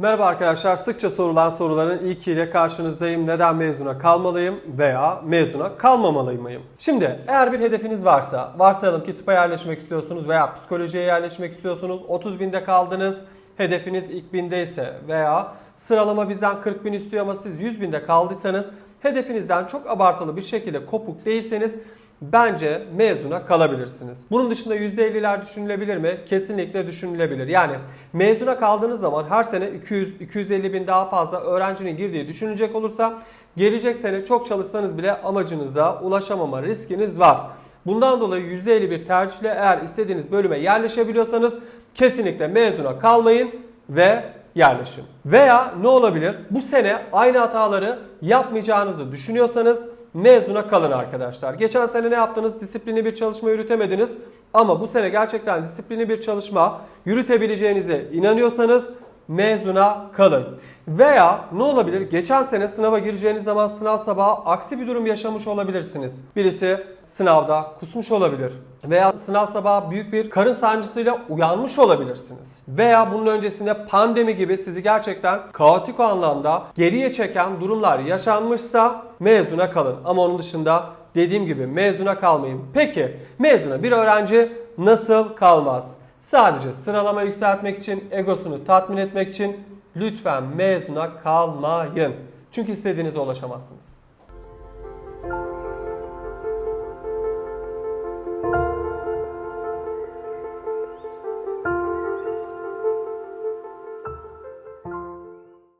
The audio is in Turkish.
Merhaba arkadaşlar. Sıkça sorulan soruların ilkiyle karşınızdayım. Neden mezuna kalmalıyım veya mezuna kalmamalıyım mıyım? Şimdi eğer bir hedefiniz varsa, varsayalım ki tıpa yerleşmek istiyorsunuz veya psikolojiye yerleşmek istiyorsunuz. 30 binde kaldınız. Hedefiniz ilk bindeyse veya sıralama bizden 40 bin istiyor ama siz 100 binde kaldıysanız hedefinizden çok abartılı bir şekilde kopuk değilseniz bence mezuna kalabilirsiniz. Bunun dışında %50'ler düşünülebilir mi? Kesinlikle düşünülebilir. Yani mezuna kaldığınız zaman her sene 200-250 bin daha fazla öğrencinin girdiği düşünecek olursa gelecek sene çok çalışsanız bile amacınıza ulaşamama riskiniz var. Bundan dolayı %50 bir tercihle eğer istediğiniz bölüme yerleşebiliyorsanız kesinlikle mezuna kalmayın ve yerleşin. Veya ne olabilir? Bu sene aynı hataları yapmayacağınızı düşünüyorsanız mezuna kalın arkadaşlar. Geçen sene ne yaptınız? Disiplinli bir çalışma yürütemediniz. Ama bu sene gerçekten disiplinli bir çalışma yürütebileceğinize inanıyorsanız mezuna kalın. Veya ne olabilir? Geçen sene sınava gireceğiniz zaman sınav sabahı aksi bir durum yaşamış olabilirsiniz. Birisi sınavda kusmuş olabilir. Veya sınav sabahı büyük bir karın sancısıyla uyanmış olabilirsiniz. Veya bunun öncesinde pandemi gibi sizi gerçekten kaotik anlamda geriye çeken durumlar yaşanmışsa mezuna kalın. Ama onun dışında dediğim gibi mezuna kalmayın. Peki mezuna bir öğrenci nasıl kalmaz? Sadece sıralama yükseltmek için, egosunu tatmin etmek için lütfen mezuna kalmayın. Çünkü istediğinize ulaşamazsınız.